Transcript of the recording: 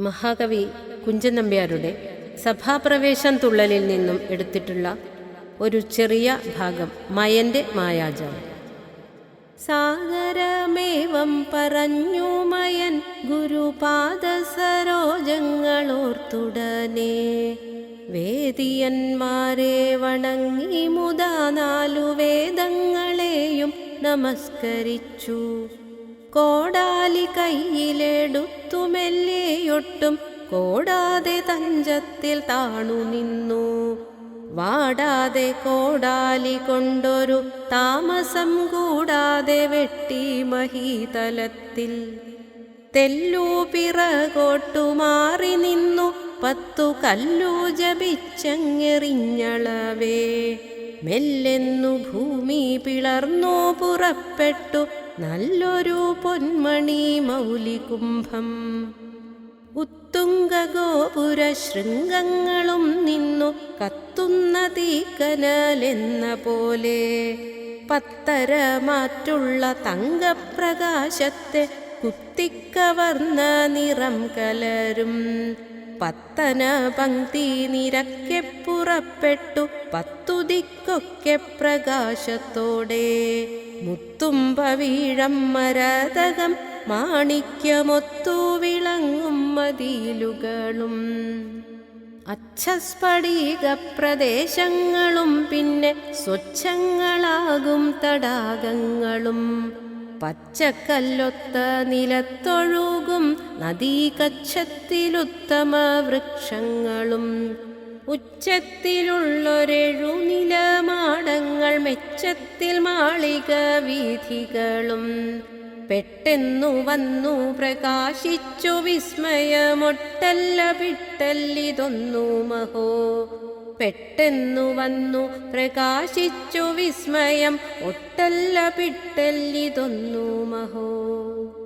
മഹാകവി കുഞ്ചൻ നമ്പ്യാരുടെ സഭാപ്രവേശം തുള്ളലിൽ നിന്നും എടുത്തിട്ടുള്ള ഒരു ചെറിയ ഭാഗം മയന്റെ മായാജാലം. സാഗരമേവം പറഞ്ഞു മയൻ ഗുരുപാദ സരോജങ്ങളോർത്തുടനെ വേദിയന്മാരെ വണങ്ങി മുതാ നാലു വേദങ്ങളെയും നമസ്കരിച്ചു. കോടാലി കയ്യിലെടുത്തു മെല്ലെയൊട്ടും കോടാതെ തഞ്ചത്തിൽ താണു നിന്നു. വാടാതെ കോടാലി കൊണ്ടൊരു താമസം കൂടാതെ വെട്ടി മഹീതലത്തിൽ. തെല്ലു പിറകോട്ടു മാറി നിന്നു പത്തു കല്ലു ജപിച്ചങ്ങെറിഞ്ഞളവേ. മെല്ലെന്നു ഭൂമി പിളർന്നു പുറപ്പെട്ടു നല്ലൊരു പൊന്മണി മൗലികുംഭം. ഉത്തുംഗഗോപുര ശൃംഗങ്ങളും നിന്നു കത്തുന്ന തീക്കനലെന്ന പോലെ പത്തര മാറ്റുള്ള തങ്കപ്രകാശത്തെ കുത്തിക്കവർന്ന നിറം കലരും. പത്തന പങ്ക്തി നിരക്കെ പുറപ്പെട്ടു പത്തു ദിക്കൊക്കെ പ്രകാശത്തോടെ. മുത്തുമ്പ വീഴം മരതകം മാണിക്യമൊത്തു വിളങ്ങും മതിലുകളും. അച്ഛസ്ഫടിക പ്രദേശങ്ങളും പിന്നെ സ്വച്ഛങ്ങളാകും തടാകങ്ങളും. പച്ചക്കല്ലൊത്ത നിലത്തൊഴുകും നദീകച്ഛത്തിലുത്തമ വൃക്ഷങ്ങളും ഉച്ചത്തിലുള്ളൊരെഴു നിലമാടങ്ങൾ മെച്ചത്തിൽ മാളിക വീഥികളും പെട്ടെന്നു വന്നു പ്രകാശിച്ചു വിസ്മയമൊട്ടല്ല പിട്ടല്ലിതൊന്നു മഹോ. പെട്ടെന്നു വന്നു പ്രകാശിച്ചു വിസ്മയം ഒട്ടല്ല പിട്ടല്ലിതൊന്നു മഹോ.